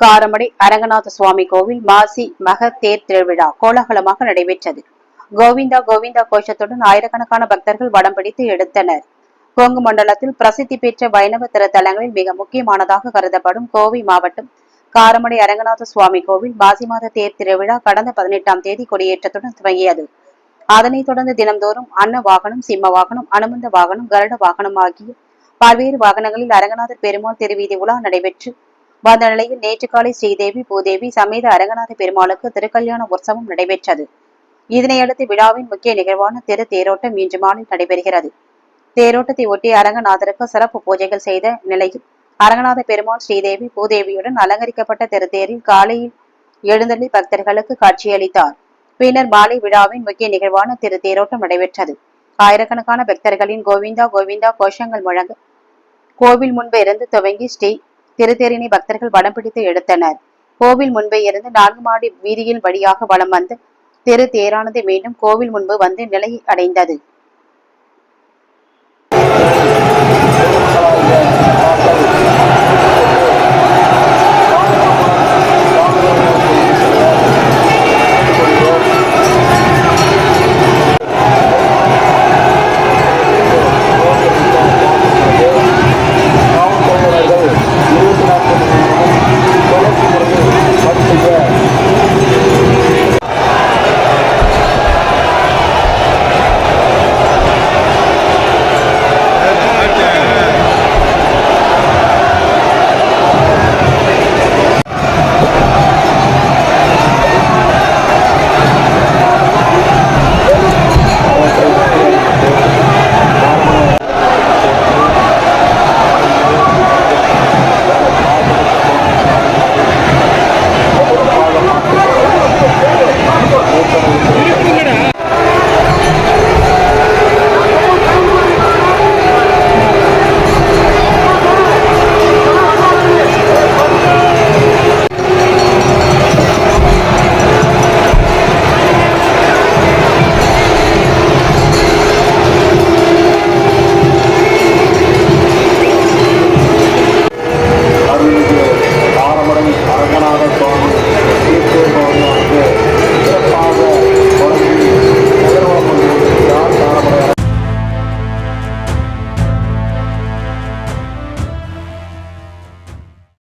காரமடை அரங்கநாத சுவாமி கோவில் மாசி மக தேர் திருவிழா கோலாகலமாக நடைபெற்றது. கோவிந்தா கோவிந்தா கோஷத்துடன் ஆயிரக்கணக்கான பக்தர்கள் வடம் பிடித்து எடுத்தனர். கொங்கு மண்டலத்தில் பிரசித்தி பெற்ற வைணவ திருத்தலங்களில் மிக முக்கியமானதாக கருதப்படும் கோவை மாவட்டம் காரமடை அரங்கநாத சுவாமி கோவில் மாசி மாத தேர் திருவிழா கடந்த பதினெட்டாம் தேதி கொடியேற்றத்துடன் துவங்கியது. அதனைத் தொடர்ந்து தினம்தோறும் அன்ன வாகனம் சிம்ம வாகனம் அனுமந்த வாகனம் கருட வாகனம் ஆகிய பல்வேறு வாகனங்களில் அரங்கநாதர் பெருமாள் திருவீதி உலா நடைபெற்று வந்த நிலையில் நேற்று காலை ஸ்ரீதேவி பூதேவி சமேத அரங்கநாத பெருமாளுக்கு திருக்கல்யாண உற்சவம் நடைபெற்றது. இதனையடுத்து விழாவின் முக்கிய நிகழ்வான திரு தேரோட்டம் இன்று மாலை நடைபெறுகிறது. தேரோட்டத்தை ஒட்டி அரங்கநாதருக்கு சிறப்பு பூஜைகள் செய்த நிலையில் அரங்கநாத பெருமாள் ஸ்ரீதேவி பூதேவியுடன் அலங்கரிக்கப்பட்ட திருத்தேரில் காலையில் எழுந்தள்ளி பக்தர்களுக்கு காட்சியளித்தார். பின்னர் மாலை விழாவின் முக்கிய நிகழ்வான திரு தேரோட்டம் நடைபெற்றது. ஆயிரக்கணக்கான பக்தர்களின் கோவிந்தா கோவிந்தா கோஷங்கள் முழங்க கோவில் முன்பு இருந்து துவங்கி ஸ்ரீ திருத்தேரினை பக்தர்கள் வடம் பிடித்து எடுத்தனர். கோவில் முன்பே இருந்து நான்கு மாடி வீதியில் வழியாக வலம் வந்து திரு தேரானது மீண்டும் கோவில் முன்பு வந்து நிலை அடைந்தது.